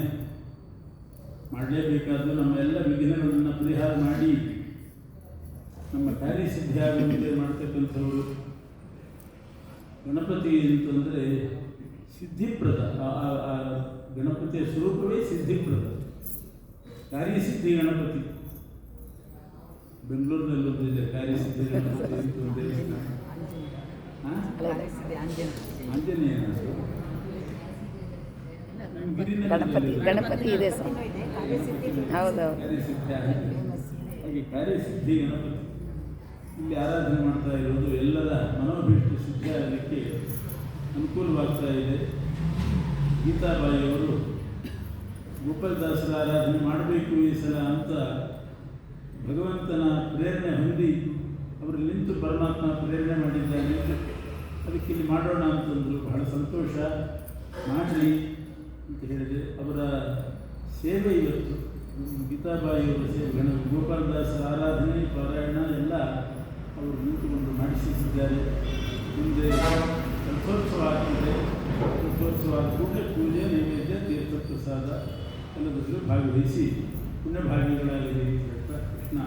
ಮಾಡಲೇಬೇಕಾದ್ದು ನಮ್ಮ ಎಲ್ಲ ವಿಘ್ನಗಳನ್ನು ಪರಿಹಾರ ಮಾಡಿ ನಮ್ಮ ಕಾರ್ಯಸಿದ್ಧಿ ಆಗುವಂತೆ ಮಾಡ್ತಕ್ಕಂಥವರು. ಗಣಪತಿ ಅಂತಂದರೆ ಸಿದ್ಧಿಪ್ರದ ಗಣಪತಿಯ ಸ್ವರೂಪವೇ ಸಿದ್ಧಿಪ್ರದ. ಕಾರ್ಯಸಿದ್ಧಿ ಗಣಪತಿ. ಬೆಂಗಳೂರಿನಲ್ಲಿ ಒಂದಿದೆ ಕಾರ್ಯಸಿದ್ಧಿ ಗಣಪತಿ ಅಂತ ಒಂದು ದೇವಸ್ಥಾನ ಆಂಜನೇಯ. ಗಣಪತಿ ಗಣಪತಿ ಇದೆ ಸರ್. ಹೌದೌದು. ಇಲ್ಲಿ ಆರಾಧನೆ ಮಾಡ್ತಾ ಇರೋದು ಎಲ್ಲರ ಮನೋಭೀಷ್ಟ ಶುದ್ಧ ಆಗಲಿಕ್ಕೆ ಅನುಕೂಲವಾಗ್ತಾ ಇದೆ. ಗೀತಾಬಾಯಿಯವರು ಗೋಪಾಲದಾಸರ ಆರಾಧನೆ ಮಾಡಬೇಕು ಈ ಸಲ ಅಂತ ಭಗವಂತನ ಪ್ರೇರಣೆ ಹೊಂದಿ ಅವರು ನಿಂತು ಪರಮಾತ್ಮ ಪ್ರೇರಣೆ ಮಾಡಿದ್ದಾನೆ ಅದಕ್ಕೆ ಇಲ್ಲಿ ಮಾಡೋಣ ಅಂತಂದರು. ಬಹಳ ಸಂತೋಷ. ಮಾಡಲಿ ಅಂತ ಹೇಳಿದೆ. ಅವರ ಸೇವೆ ಇವತ್ತು. ಗೀತಾಬಾಯಿಯವರ ಸೇವೆ. ಗಣ ಗೋಪಾಲದಾಸರ ಆರಾಧನೆ, ಪಾರಾಯಣ ಎಲ್ಲ ಅವರು ನಿಂತುಕೊಂಡು ಮಾಡಿಸಿದ್ದಾರೆ. ಮುಂದೆ ಕಲ್ಪೋತ್ಸವ ಆಗ್ತದೆ ಕಲ್ಪೋತ್ಸವ ಆದ ಪೂಜೆ, ನೈವೇದ್ಯ, ತೀರ್ಥ ಪ್ರಸಾದ ಎಲ್ಲದರಲ್ಲೂ ಭಾಗವಹಿಸಿ ಪುಣ್ಯಭಾಗಿಗಳಾಗಲಿ ಅಂತ ಕೃಷ್ಣ.